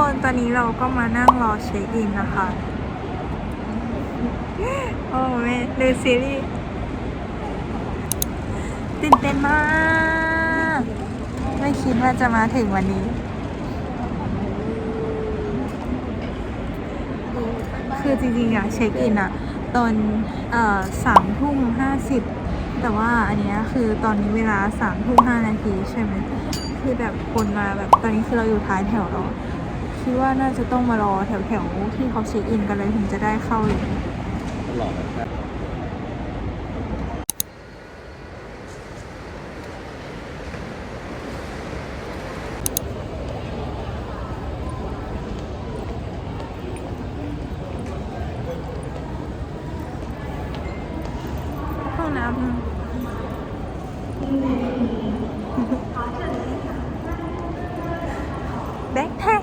คนตอนนี้เราก็มานั่งรอเช็คอินนะคะ โอ้แม่ดูซีรีส์ตื่นเต้นมาก ไม่คิดว่าจะมาถึงวันนี้ คือจริงๆอะเช็คอินอะตอนเอ่อสามทุ่มห้าสิบแต่ว่าอันเนี้ยคือตอนนี้เวลาสามทุ่มห้านาทีใช่ไหมคือแบบคนมาแบบตอนนี้คือเราอยู่ท้ายแถวแล้ว คิดว่าน่าจะต้องมารอแถวๆที่เขาเช็คอินกันเลยถึงจะได้เข้าเลยตลอดนะครับห้องน้ำแบ็คแท็ก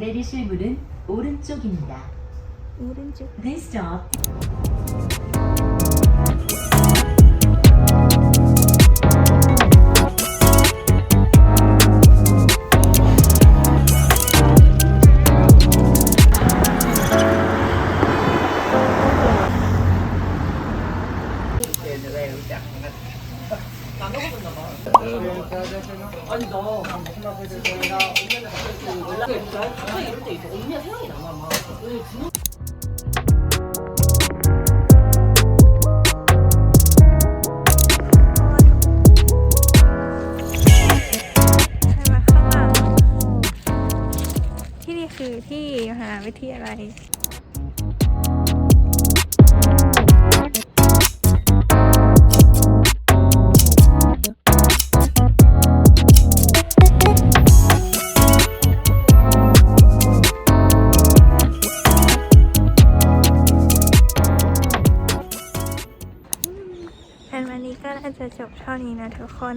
내리실 문은 오른쪽입니다. 오른쪽 This stop ที่นี่คือที่มหาวิทยาลัย อันวันนี้ก็น่าจะจบเท่านี้นะทุกคน